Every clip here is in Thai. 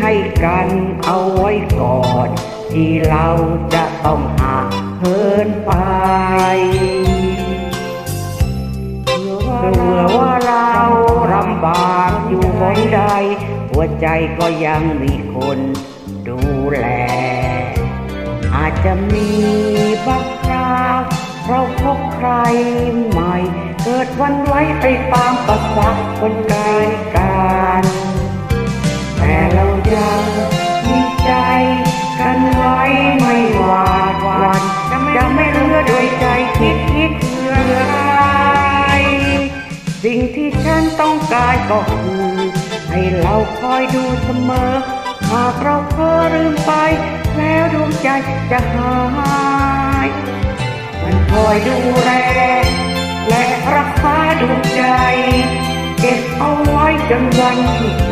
ให้กันเอาไว้ก่อน ที่เราจะต้องหาเหินไปเผื่อว่าเราลำบากอยู่บนใด หัวใจก็ยังมีคนดูแล อาจจะมีบางคราวเราพบใครใหม่ เกิดวันไว้ไปตามประสาคนไกล อใครสิ่งที่ฉันต้องการก็คือ ให้เราคอยดูเสมอ หากเราเพ้อลืมไป แล้วดวงใจจะหาย มันคอยดูแลและรักษาดวงใจ เก็บเอาไว้จนวันที่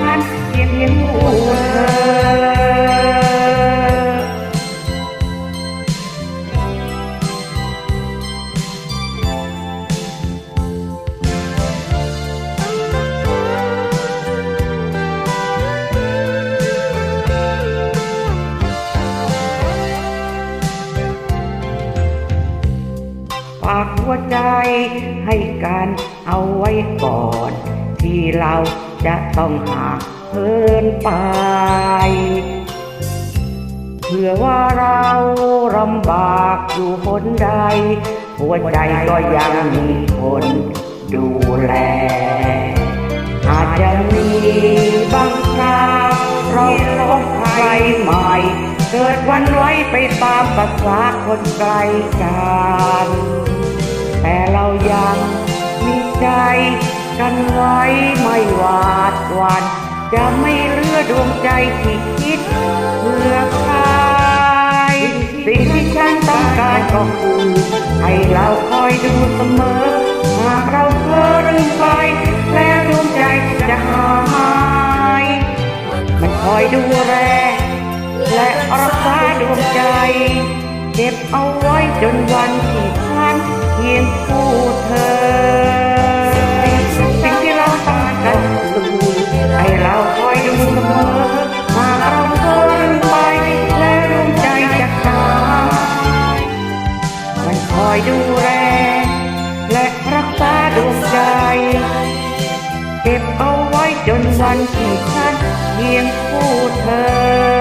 หัวใจ ให้กันเอาไว้ก่อน ที่เราจะต้องหาเพินไปเผื่อว่าเราลำบากอยู่หนใด หัวใจก็ยังมีคนดูแล อาจจะมีบางคราวเราพบใครใหม่ เกิดวันไว้ไปตามภาษาคนไกลกัน แต่เรายังมีใจกันไว้ไม่หวาดหวันจะไม่เลือดวงใจที่คิดเพื่อใครสิ่งที่ฉันต้องการก็คือให้เราคอยดูเสมอ หากเราเพ้อลืมไป แล้วดวงใจจะหายมันคอยดูแลและรักษาดวงใจ เก็บเอาไว้จนวัน ให้เราคอยดูเสมอมากเราเพ้อลืมไปและร่วมใจจะหายมันคอยดูแลและรักษาดวงใจ เก็บเอาไว้จนวันที่ฉันเพียงผู้เธอ